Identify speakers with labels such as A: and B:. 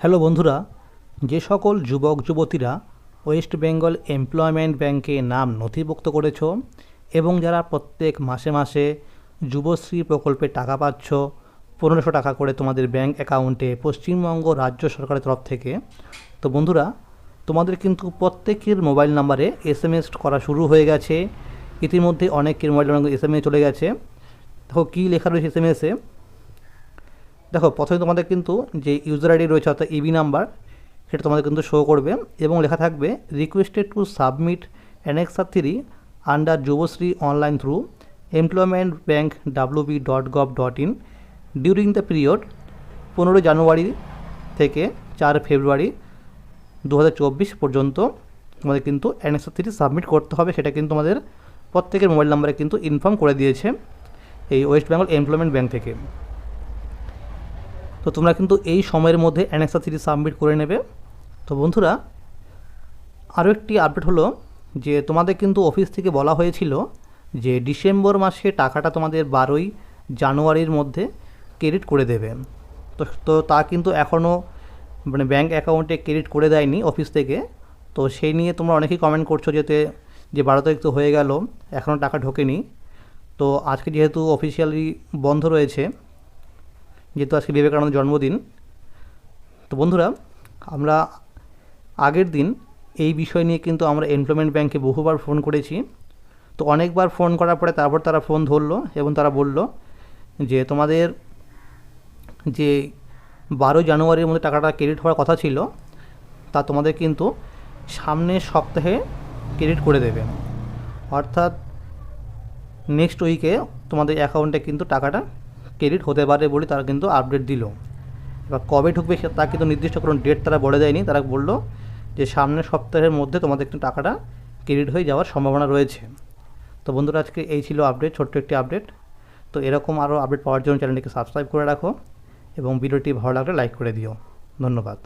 A: Hello বন্ধুরা, যে সকল যুবক, যুবতীরা ওয়েস্ট বেঙ্গল এমপ্লয়মেন্ট ব্যাংকে নাম নথিভুক্ত করেছ এবং যারা প্রত্যেক মাসে মাসে যুবশ্রী প্রকল্পে টাকা পাচ্ছ, পনেরোশো টাকা করে তোমাদের ব্যাংক অ্যাকাউন্টে, পশ্চিমবঙ্গ রাজ্য সরকারের তরফ থেকে, তো বন্ধুরা, তোমাদের কিন্তু প্রত্যেকের মোবাইল নাম্বারে এস এম এস করা শুরু হয়ে গেছে। ইতিমধ্যে অনেকের mobile number S M S চলে গেছে। দেখো, কী লেখা রয়েছে এস এম এসে দেখো, প্রথমে তোমাদের কিন্তু যে ইউজার আইডি রয়েছে, অর্থাৎ ইবি নাম্বার সেটা তোমাদের কিন্তু শো করবে এবং লেখা থাকবে requested to submit annexure three under Yuvashree online through employment bank WB dot gov dot in during the period পনেরোই জানুয়ারি থেকে চার ফেব্রুয়ারি দু হাজার চব্বিশ পর্যন্ত তোমাদের কিন্তু অ্যানেক্সার থ্রি সাবমিট করতে হবে, সেটা কিন্তু আমাদের প্রত্যেকের মোবাইল নাম্বারে কিন্তু ইনফর্ম করে দিয়েছে এই ওয়েস্ট বেঙ্গল এমপ্লয়মেন্ট ব্যাঙ্ক থেকে। তো তোমরা কিন্তু এই সময়ের মধ্যে অ্যানেক্সা থ্রি সাবমিট করে নেবে। তো বন্ধুরা আরও একটি আপডেট হলো যে তোমাদের কিন্তু অফিস থেকে বলা হয়েছিল যে ডিসেম্বর মাসে টাকাটা তোমাদের বারোই জানুয়ারির মধ্যে ক্রেডিট করে দেবে। তো তো তা কিন্তু এখনও মানে ব্যাঙ্ক অ্যাকাউন্টে ক্রেডিট করে দেয়নি অফিস থেকে। তো সেই নিয়ে তোমরা অনেকেই কমেন্ট করছ যেতে যে বারো তারিখ তো হয়ে গেল এখনও টাকা ঢোকেনি। তো আজকে যেহেতু অফিসিয়ালি বন্ধ রয়েছে যেহেতু আজকে বিবেকানন্দ জন্মদিন, তো বন্ধুরা, আমরা আগের দিন এই বিষয় নিয়ে কিন্তু আমরা এমপ্লয়মেন্ট ব্যাংকে বহুবার ফোন করেছি। তো অনেকবার ফোন করার পরে তারপর তারা ফোন ধরলো এবং তারা বলল যে, তোমাদের যে বারো জানুয়ারির মধ্যে টাকাটা ক্রেডিট হওয়ার কথা ছিল, তা তোমাদের কিন্তু সামনের সপ্তাহে ক্রেডিট করে দেবে। অর্থাৎ নেক্সট উইকে তোমাদের অ্যাকাউন্টে কিন্তু টাকাটা ক্রেডিট হতে পারে বলে তারা কিন্তু আপডেট দিল। এবার কবে ঢুকবে তা কিন্তু নির্দিষ্ট কোনো ডেট তারা বলে দেয়নি। তারা বলল যে সামনের সপ্তাহের মধ্যে তোমাদের কিন্তু টাকাটা ক্রেডিট হয়ে যাওয়ার সম্ভাবনা রয়েছে। তো বন্ধুরা, আজকে এই ছিল আপডেট ছোট্ট একটি আপডেট তো এরকম আরও আপডেট পাওয়ার জন্য চ্যানেলটিকে সাবস্ক্রাইব করে রাখো এবং ভিডিওটি ভালো লাগলে লাইক করে দিও। ধন্যবাদ।